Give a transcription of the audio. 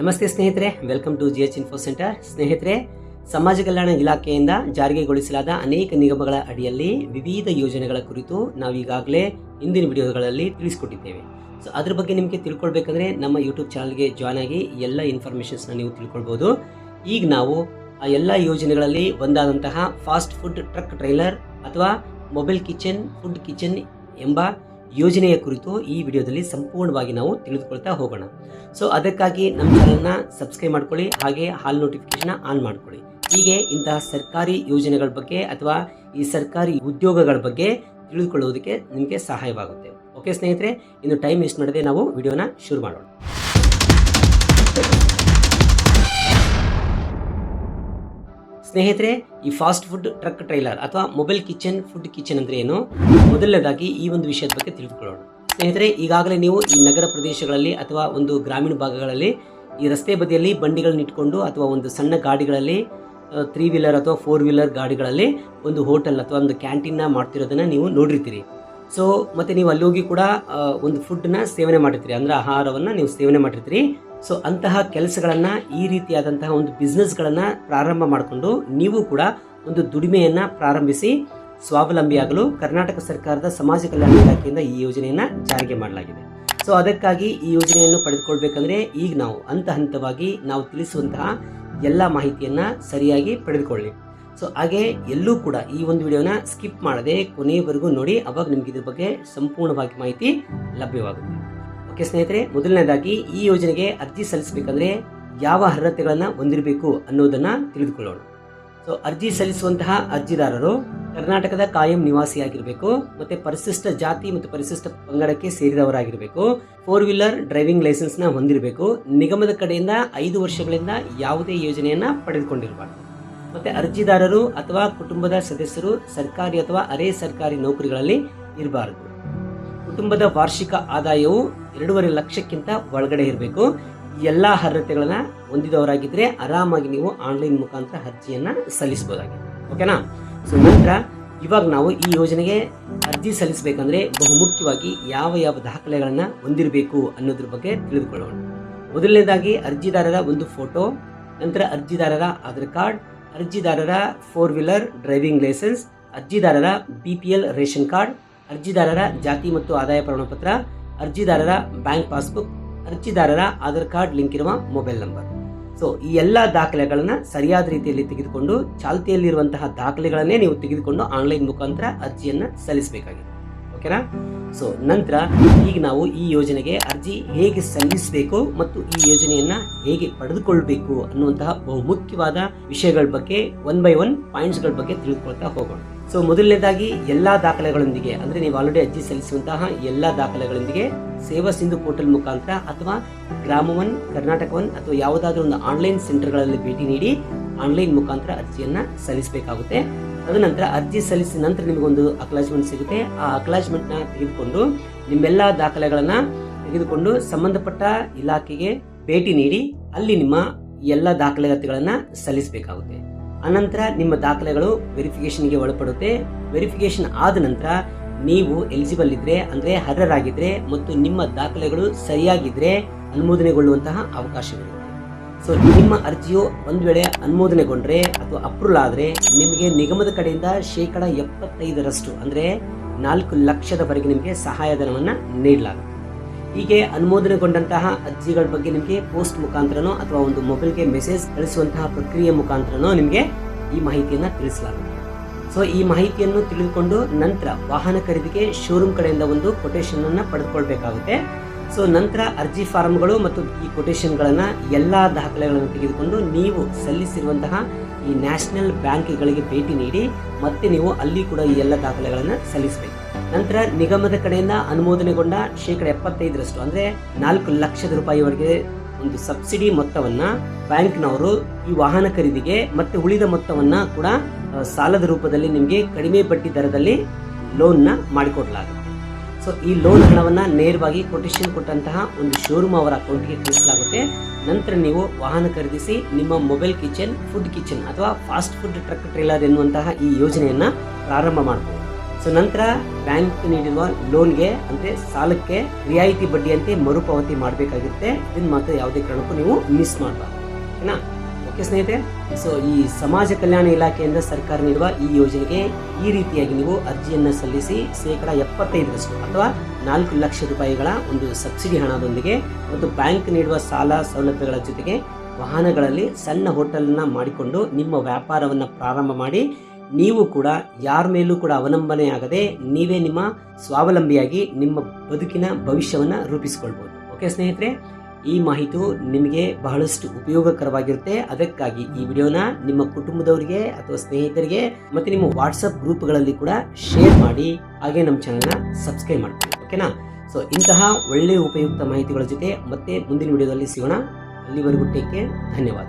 ನಮಸ್ತೆ ಸ್ನೇಹಿತರೆ welcome to G H info centre ಸ್ನೇಹಿತರೆ, ಸಮಾಜ ಕಲ್ಯಾಣ ಇಲಾಖೆಯಿಂದ ಜಾರಿಗೆಗೊಳಿಸಲಾದ ಅನೇಕ ನಿಗಮಗಳ ಅಡಿಯಲ್ಲಿ ವಿವಿಧ ಯೋಜನೆಗಳ ಕುರಿತು ನಾವು ಈಗಾಗಲೇ ಹಿಂದಿನ ವಿಡಿಯೋಗಳಲ್ಲಿ ತಿಳಿಸಿಕೊಟ್ಟಿದ್ದೇವೆ. ಸೊ ಅದ್ರ ಬಗ್ಗೆ ನಿಮಗೆ ತಿಳ್ಕೊಳ್ಬೇಕಂದ್ರೆ ನಮ್ಮ ಯೂಟ್ಯೂಬ್ ಚಾನಲ್ಗೆ ಜಾಯ್ನ್ ಆಗಿ ಎಲ್ಲ ಇನ್ಫಾರ್ಮೇಷನ್ಸ್ನ ನೀವು ತಿಳ್ಕೊಳ್ಬೋದು. ಈಗ ನಾವು ಆ ಎಲ್ಲ ಯೋಜನೆಗಳಲ್ಲಿ ಒಂದಾದಂತಹ ಫಾಸ್ಟ್ ಫುಡ್ ಟ್ರಕ್ ಟ್ರೈಲರ್ ಅಥವಾ ಮೊಬೈಲ್ ಕಿಚನ್ ಫುಡ್ ಕಿಚನ್ ಎಂಬ ಯೋಜನೆಯ ಕುರಿತು ಈ ವಿಡಿಯೋದಲ್ಲಿ ಸಂಪೂರ್ಣವಾಗಿ ನಾವು ತಿಳಿದುಕೊಳ್ತಾ ಹೋಗೋಣ. ಸೊ ಅದಕ್ಕಾಗಿ ನಮ್ಮ ಚಾನಲ್ನ ಸಬ್ಸ್ಕ್ರೈಬ್ ಮಾಡ್ಕೊಳ್ಳಿ, ಹಾಗೆ ಹಾಲ್ ನೋಟಿಫಿಕೇಶನ್ ಆನ್ ಮಾಡ್ಕೊಳ್ಳಿ. ಹೀಗೆ ಇಂತಹ ಸರ್ಕಾರಿ ಯೋಜನೆಗಳ ಬಗ್ಗೆ ಅಥವಾ ಈ ಸರ್ಕಾರಿ ಉದ್ಯೋಗಗಳ ಬಗ್ಗೆ ತಿಳಿದುಕೊಳ್ಳೋದಕ್ಕೆ ನಿಮಗೆ ಸಹಾಯವಾಗುತ್ತೆ. ಓಕೆ ಸ್ನೇಹಿತರೆ, ಇನ್ನು ಟೈಮ್ ವೇಸ್ಟ್ ಮಾಡದೆ ನಾವು ವಿಡಿಯೋನ ಶುರು ಮಾಡೋಣ. ಸ್ನೇಹಿತರೆ, ಈ ಫಾಸ್ಟ್ ಫುಡ್ ಟ್ರಕ್ ಟ್ರೈಲರ್ ಅಥವಾ ಮೊಬೈಲ್ ಕಿಚನ್ ಫುಡ್ ಕಿಚನ್ ಅಂದ್ರೆ ಏನು? ಮೊದಲನೇದಾಗಿ ಈ ಒಂದು ವಿಷಯದ ಬಗ್ಗೆ ತಿಳಿದುಕೊಳ್ಳೋಣ. ಸ್ನೇಹಿತರೆ, ಈಗಾಗಲೇ ನೀವು ಈ ನಗರ ಪ್ರದೇಶಗಳಲ್ಲಿ ಅಥವಾ ಒಂದು ಗ್ರಾಮೀಣ ಭಾಗಗಳಲ್ಲಿ ಈ ರಸ್ತೆ ಬದಿಯಲ್ಲಿ ಬಂಡಿಗಳನ್ನ ಇಟ್ಕೊಂಡು ಅಥವಾ ಒಂದು ಸಣ್ಣ ಗಾಡಿಗಳಲ್ಲಿ ತ್ರೀ ವೀಲರ್ ಅಥವಾ ಫೋರ್ ವೀಲರ್ ಗಾಡಿಗಳಲ್ಲಿ ಒಂದು ಹೋಟೆಲ್ ಅಥವಾ ಒಂದು ಕ್ಯಾಂಟೀನ್ನ ಮಾಡ್ತಿರೋದನ್ನು ನೀವು ನೋಡಿರ್ತೀರಿ. ಸೊ ಮತ್ತು ನೀವು ಅಲ್ಲಿ ಹೋಗಿ ಕೂಡ ಒಂದು ಫುಡ್ಡನ್ನ ಸೇವನೆ ಮಾಡಿರ್ತೀರಿ. ಅಂದ್ರೆ ಆಹಾರವನ್ನು ನೀವು ಸೇವನೆ ಮಾಡಿರ್ತೀರಿ. ಸೊ ಅಂತಹ ಕೆಲಸಗಳನ್ನು ಈ ರೀತಿಯಾದಂತಹ ಒಂದು ಬಿಸ್ನೆಸ್ಗಳನ್ನು ಪ್ರಾರಂಭ ಮಾಡಿಕೊಂಡು ನೀವು ಕೂಡ ಒಂದು ದುಡಿಮೆಯನ್ನು ಪ್ರಾರಂಭಿಸಿ ಸ್ವಾವಲಂಬಿಯಾಗಲು ಕರ್ನಾಟಕ ಸರ್ಕಾರದ ಸಮಾಜ ಕಲ್ಯಾಣ ಇಲಾಖೆಯಿಂದ ಈ ಯೋಜನೆಯನ್ನು ಜಾರಿಗೆ ಮಾಡಲಾಗಿದೆ. ಸೊ ಅದಕ್ಕಾಗಿ ಈ ಯೋಜನೆಯನ್ನು ಪಡೆದುಕೊಳ್ಬೇಕಂದ್ರೆ ಈಗ ನಾವು ಹಂತ ಹಂತವಾಗಿ ನಾವು ತಿಳಿಸುವಂತಹ ಎಲ್ಲ ಮಾಹಿತಿಯನ್ನು ಸರಿಯಾಗಿ ಪಡೆದುಕೊಳ್ಳಿ. ಸೊ ಹಾಗೆ ಎಲ್ಲೂ ಕೂಡ ಈ ಒಂದು ವಿಡಿಯೋನ ಸ್ಕಿಪ್ ಮಾಡದೆ ಕೊನೆಯವರೆಗೂ ನೋಡಿ, ಅವಾಗ ನಿಮ್ಗೆ ಇದ್ರ ಬಗ್ಗೆ ಸಂಪೂರ್ಣವಾಗಿ ಮಾಹಿತಿ ಲಭ್ಯವಾಗುತ್ತೆ. ಓಕೆ ಸ್ನೇಹಿತರೆ, ಮೊದಲನೇದಾಗಿ ಈ ಯೋಜನೆಗೆ ಅರ್ಜಿ ಸಲ್ಲಿಸಬೇಕಂದ್ರೆ ಯಾವ ಅರ್ಹತೆಗಳನ್ನು ಹೊಂದಿರಬೇಕು ಅನ್ನೋದನ್ನ ತಿಳಿದುಕೊಳ್ಳೋಣ. ಸೊ ಅರ್ಜಿ ಸಲ್ಲಿಸುವಂತಹ ಅರ್ಜಿದಾರರು ಕರ್ನಾಟಕದ ಕಾಯಂ ನಿವಾಸಿಯಾಗಿರಬೇಕು, ಮತ್ತೆ ಪರಿಶಿಷ್ಟ ಜಾತಿ ಮತ್ತು ಪರಿಶಿಷ್ಟ ಪಂಗಡಕ್ಕೆ ಸೇರಿದವರಾಗಿರಬೇಕು ಫೋರ್ ವೀಲರ್ ಡ್ರೈವಿಂಗ್ ಲೈಸೆನ್ಸ್ನ ಹೊಂದಿರಬೇಕು, ನಿಗಮದ ಕಡೆಯಿಂದ ಐದು ವರ್ಷಗಳಿಂದ ಯಾವುದೇ ಯೋಜನೆಯನ್ನ ಪಡೆದುಕೊಂಡಿರಬಾರ್ದು. ಮತ್ತೆ ಅರ್ಜಿದಾರರು ಅಥವಾ ಕುಟುಂಬದ ಸದಸ್ಯರು, ಸರ್ಕಾರಿ ಅಥವಾ ಅರೆ ಸರ್ಕಾರಿ ನೌಕರಿಗಳಲ್ಲಿ ಇರಬಾರದು. ಕುಟುಂಬದ ವಾರ್ಷಿಕ ಆದಾಯವು ಎರಡೂವರೆ ಲಕ್ಷಕ್ಕಿಂತ ಒಳಗಡೆ ಇರಬೇಕು. ಎಲ್ಲ ಅರ್ಹತೆಗಳನ್ನ ಹೊಂದಿದವರಾಗಿದ್ದರೆ ಆರಾಮಾಗಿ ನೀವು ಆನ್ಲೈನ್ ಮುಖಾಂತರ ಅರ್ಜಿಯನ್ನು ಸಲ್ಲಿಸ್ಬೋದಾಗಿದೆ ಓಕೆನಾ? ಸೊ ನಂತರ ಇವಾಗ ನಾವು ಈ ಯೋಜನೆಗೆ ಅರ್ಜಿ ಸಲ್ಲಿಸಬೇಕಂದ್ರೆ ಬಹುಮುಖ್ಯವಾಗಿ ಯಾವ ಯಾವ ದಾಖಲೆಗಳನ್ನು ಹೊಂದಿರಬೇಕು ಅನ್ನೋದ್ರ ಬಗ್ಗೆ ತಿಳಿದುಕೊಳ್ಳೋಣ. ಮೊದಲನೇದಾಗಿ ಅರ್ಜಿದಾರರ ಒಂದು ಫೋಟೋ, ನಂತರ ಅರ್ಜಿದಾರರ ಆಧಾರ್ ಕಾರ್ಡ್, ಅರ್ಜಿದಾರರ ಫೋರ್ ವೀಲರ್ ಡ್ರೈವಿಂಗ್ ಲೈಸೆನ್ಸ್ ಅರ್ಜಿದಾರರ B P L ration card ಅರ್ಜಿದಾರರ ಜಾತಿ ಮತ್ತು ಆದಾಯ ಪ್ರಮಾಣಪತ್ರ, ಅರ್ಜಿದಾರರ ಬ್ಯಾಂಕ್ ಪಾಸ್ಬುಕ್, ಅರ್ಜಿದಾರರ ಆಧಾರ್ ಕಾರ್ಡ್ ಲಿಂಕ್ ಇರುವ ಮೊಬೈಲ್ ನಂಬರ್. ಸೊ ಈ ಎಲ್ಲ ದಾಖಲೆಗಳನ್ನು ಸರಿಯಾದ ರೀತಿಯಲ್ಲಿ ತೆಗೆದುಕೊಂಡು, ಚಾಲ್ತಿಯಲ್ಲಿರುವಂತಹ ದಾಖಲೆಗಳನ್ನೇ ನೀವು ತೆಗೆದುಕೊಂಡು ಆನ್ಲೈನ್ ಮುಖಾಂತರ ಅರ್ಜಿಯನ್ನು ಸಲ್ಲಿಸಬೇಕಾಗಿದೆ. ಓಕೆನಾ ಸೊ ನಂತರ ಈಗ ನಾವು ಈ ಯೋಜನೆಗೆ ಅರ್ಜಿ ಹೇಗೆ ಸಲ್ಲಿಸಬೇಕು ಮತ್ತು ಈ ಯೋಜನೆಯನ್ನ ಹೇಗೆ ಪಡೆದುಕೊಳ್ಬೇಕು ಅನ್ನುವಂತಹ ಬಹುಮುಖ್ಯವಾದ ವಿಷಯಗಳ ಬಗ್ಗೆ ಒನ್ ಬೈ ಒನ್ ಪಾಯಿಂಟ್ಸ್ಗಳ ಬಗ್ಗೆ ತಿಳಿದುಕೊಳ್ತಾ ಹೋಗೋಣ. ಸೊ ಮೊದಲನೇದಾಗಿ ಎಲ್ಲ ದಾಖಲೆಗಳೊಂದಿಗೆ, ಅಂದ್ರೆ ನೀವು ಆಲ್ರೆಡಿ ಅರ್ಜಿ ಸಲ್ಲಿಸುವಂತಹ ಎಲ್ಲ ದಾಖಲೆಗಳೊಂದಿಗೆ ಸೇವಾ ಸಿಂಧು ಪೋರ್ಟಲ್ ಮುಖಾಂತರ ಅಥವಾ ಗ್ರಾಮ ಒನ್, ಕರ್ನಾಟಕ ಒನ್ ಅಥವಾ ಯಾವುದಾದ್ರೂ ಒಂದು ಆನ್ಲೈನ್ ಸೆಂಟರ್ಗಳಲ್ಲಿ ಭೇಟಿ ನೀಡಿ ಆನ್ಲೈನ್ ಮುಖಾಂತರ ಅರ್ಜಿಯನ್ನು ಸಲ್ಲಿಸಬೇಕಾಗುತ್ತೆ. ತದನಂತರ ಅರ್ಜಿ ಸಲ್ಲಿಸಿದ ನಂತರ ನಿಮಗೊಂದು ಅಕ್ಲಾಜ್ಮೆಂಟ್ ಸಿಗುತ್ತೆ. ಆ ಅಕ್ಲಾಜ್ಮೆಂಟ್ನ ತೆಗೆದುಕೊಂಡು ನಿಮ್ಮೆಲ್ಲ ದಾಖಲೆಗಳನ್ನ ತೆಗೆದುಕೊಂಡು ಸಂಬಂಧಪಟ್ಟ ಇಲಾಖೆಗೆ ಭೇಟಿ ನೀಡಿ ಅಲ್ಲಿ ನಿಮ್ಮ ಎಲ್ಲ ದಾಖಲಾತಿಗಳನ್ನು ಸಲ್ಲಿಸಬೇಕಾಗುತ್ತೆ. ಅನಂತರ ನಿಮ್ಮ ದಾಖಲೆಗಳು ವೆರಿಫಿಕೇಷನ್ಗೆ ಒಳಪಡುತ್ತೆ. ವೆರಿಫಿಕೇಶನ್ ಆದ ನಂತರ ನೀವು ಎಲಿಜಿಬಲ್ ಇದ್ರೆ, ಅಂದ್ರೆ ಅರ್ಹರಾಗಿದ್ದರೆ ಮತ್ತು ನಿಮ್ಮ ದಾಖಲೆಗಳು ಸರಿಯಾಗಿದ್ರೆ ಅನುಮೋದನೆಗೊಳ್ಳುವಂತಹ ಅವಕಾಶವಿರುತ್ತೆ ಸೊ ನಿಮ್ಮ ಅರ್ಜಿಯು ಒಂದು ವೇಳೆ ಅನುಮೋದನೆಗೊಂಡ್ರೆ ಅಥವಾ ಅಪ್ರೂವಲ್ ಆದರೆ ನಿಮಗೆ ನಿಗಮದ ಕಡೆಯಿಂದ ಶೇಕಡ ಎಪ್ಪತ್ತೈದರಷ್ಟು, ಅಂದರೆ ನಾಲ್ಕು ಲಕ್ಷದವರೆಗೆ ನಿಮಗೆ ಸಹಾಯಧನವನ್ನು ನೀಡಲಾಗುತ್ತೆ. ಹೀಗೆ ಅನುಮೋದನೆಗೊಂಡಂತಹ ಅರ್ಜಿಗಳ ಬಗ್ಗೆ ನಿಮಗೆ ಪೋಸ್ಟ್ ಮುಖಾಂತರನೋ ಅಥವಾ ಒಂದು ಮೊಬೈಲ್ಗೆ ಮೆಸೇಜ್ ಕಳಿಸುವಂತಹ ಪ್ರಕ್ರಿಯೆ ಮುಖಾಂತರನೋ ನಿಮಗೆ ಈ ಮಾಹಿತಿಯನ್ನು ತಿಳಿಸಲಾಗುತ್ತೆ. ಸೊ ಈ ಮಾಹಿತಿಯನ್ನು ತಿಳಿದುಕೊಂಡು ನಂತರ ವಾಹನ ಖರೀದಿಗೆ ಶೋರೂಮ್ ಕಡೆಯಿಂದ ಒಂದು ಕೊಟೇಶನ್ ಅನ್ನು ಪಡೆದುಕೊಳ್ಬೇಕಾಗುತ್ತೆ. ಸೊ ನಂತರ ಅರ್ಜಿ ಫಾರ್ಮ್ಗಳು ಮತ್ತು ಈ ಕೊಟೇಶನ್ಗಳನ್ನ ಎಲ್ಲಾ ದಾಖಲೆಗಳನ್ನು ತೆಗೆದುಕೊಂಡು ನೀವು ಸಲ್ಲಿಸಿರುವಂತಹ ಈ ನ್ಯಾಷನಲ್ ಬ್ಯಾಂಕ್ಗಳಿಗೆ ಭೇಟಿ ನೀಡಿ ಮತ್ತೆ ನೀವು ಅಲ್ಲಿ ಕೂಡ ಈ ಎಲ್ಲ ದಾಖಲೆಗಳನ್ನು ಸಲ್ಲಿಸಬೇಕು. ನಂತರ ನಿಗಮದ ಕಡೆಯಿಂದ ಅನುಮೋದನೆಗೊಂಡ ಶೇಕಡ ಎಪ್ಪತ್ತೈದರಷ್ಟು, ಅಂದ್ರೆ ನಾಲ್ಕು ಲಕ್ಷದ ರೂಪಾಯಿವರೆಗೆ ಒಂದು ಸಬ್ಸಿಡಿ ಮೊತ್ತವನ್ನ ಬ್ಯಾಂಕ್ನವರು ಈ ವಾಹನ ಖರೀದಿಗೆ ಮತ್ತೆ ಉಳಿದ ಮೊತ್ತವನ್ನ ಕೂಡ ಸಾಲದ ರೂಪದಲ್ಲಿ ನಿಮಗೆ ಕಡಿಮೆ ಬಡ್ಡಿ ದರದಲ್ಲಿ ಲೋನ್ನ ಮಾಡಿಕೊಡಲಾಗುತ್ತೆ. ಸೊ ಈ ಲೋನ್ ಹಣವನ್ನ ನೇರವಾಗಿ ಕೊಟೇಶನ್ ಕೊಟ್ಟಂತಹ ಒಂದು ಶೋರೂಮ್ ಅವರ ಅಕೌಂಟ್ಗೆ ಕಳಿಸಲಾಗುತ್ತೆ. ನಂತರ ನೀವು ವಾಹನ ಖರೀದಿಸಿ ನಿಮ್ಮ ಮೊಬೈಲ್ ಕಿಚನ್, ಫುಡ್ ಕಿಚನ್ ಅಥವಾ ಫಾಸ್ಟ್ ಫುಡ್ ಟ್ರಕ್ ಟ್ರೇಲರ್ ಎನ್ನುವಂತಹ ಈ ಯೋಜನೆಯನ್ನ ಪ್ರಾರಂಭ ಮಾಡಬಹುದು ಸೊ ನಂತರ ಬ್ಯಾಂಕ್ ನೀಡಿರುವ ಲೋನ್ಗೆ ಅಂದ್ರೆ ಸಾಲಕ್ಕೆ ರಿಯಾಯಿತಿ ಬಡ್ಡಿಯಂತೆ ಮರುಪಾವತಿ ಮಾಡಬೇಕಾಗಿರುತ್ತೆ ಇದನ್ನ ಮಾತ್ರ ಯಾವುದೇ ಕಾರಣಕ್ಕೂ ನೀವು ಮಿಸ್ ಮಾಡಬಾರ್ದು. ಓಕೆ ಸ್ನೇಹಿತರೆ ಸೊ ಈ ಸಮಾಜ ಕಲ್ಯಾಣ ಇಲಾಖೆಯಿಂದ ಸರ್ಕಾರ ನೀಡುವ ಈ ಯೋಜನೆಗೆ ಈ ರೀತಿಯಾಗಿ ನೀವು ಅರ್ಜಿಯನ್ನು ಸಲ್ಲಿಸಿ ಶೇಕಡ ಎಪ್ಪತ್ತೈದರಷ್ಟು ಅಥವಾ ನಾಲ್ಕು ಲಕ್ಷ ರೂಪಾಯಿಗಳ ಒಂದು ಸಬ್ಸಿಡಿ ಹಣದೊಂದಿಗೆ ಮತ್ತು ಬ್ಯಾಂಕ್ ನೀಡುವ ಸಾಲ ಸೌಲಭ್ಯಗಳ ಜೊತೆಗೆ ವಾಹನಗಳಲ್ಲಿ ಸಣ್ಣ ಹೋಟೆಲ್ನ ಮಾಡಿಕೊಂಡು ನಿಮ್ಮ ವ್ಯಾಪಾರವನ್ನು ಪ್ರಾರಂಭ ಮಾಡಿ ನೀವು ಕೂಡ ಯಾರ ಮೇಲೂ ಕೂಡ ಅವಲಂಬನೆ ಆಗದೆ ನೀವೇ ನಿಮ್ಮ ಸ್ವಾವಲಂಬಿಯಾಗಿ ನಿಮ್ಮ ಬದುಕಿನ ಭವಿಷ್ಯವನ್ನು ರೂಪಿಸಿಕೊಳ್ಬೋದು. ಓಕೆ ಸ್ನೇಹಿತರೆ, ಈ ಮಾಹಿತಿ ನಿಮಗೆ ಬಹಳಷ್ಟು ಉಪಯೋಗಕರವಾಗಿರುತ್ತೆ. ಅದಕ್ಕಾಗಿ ಈ ವಿಡಿಯೋನ ನಿಮ್ಮ ಕುಟುಂಬದವರಿಗೆ ಅಥವಾ ಸ್ನೇಹಿತರಿಗೆ ಮತ್ತೆ ನಿಮ್ಮ ವಾಟ್ಸಪ್ ಗ್ರೂಪ್ಗಳಲ್ಲಿ ಕೂಡ ಶೇರ್ ಮಾಡಿ, ಹಾಗೆ ನಮ್ಮ ಚಾನಲ್ನ ಸಬ್ಸ್ಕ್ರೈಬ್ ಮಾಡ್ಕೊಳ್ಳಿ. ಓಕೆನಾ ಸೊ ಇಂತಹ ಒಳ್ಳೆಯ ಉಪಯುಕ್ತ ಮಾಹಿತಿಗಳ ಜೊತೆ ಮತ್ತೆ ಮುಂದಿನ ವಿಡಿಯೋದಲ್ಲಿ ಸಿಗೋಣ. ಅಲ್ಲಿವರೆಗೂ ಟೇಕ್ ಕೇರ್ ಧನ್ಯವಾದ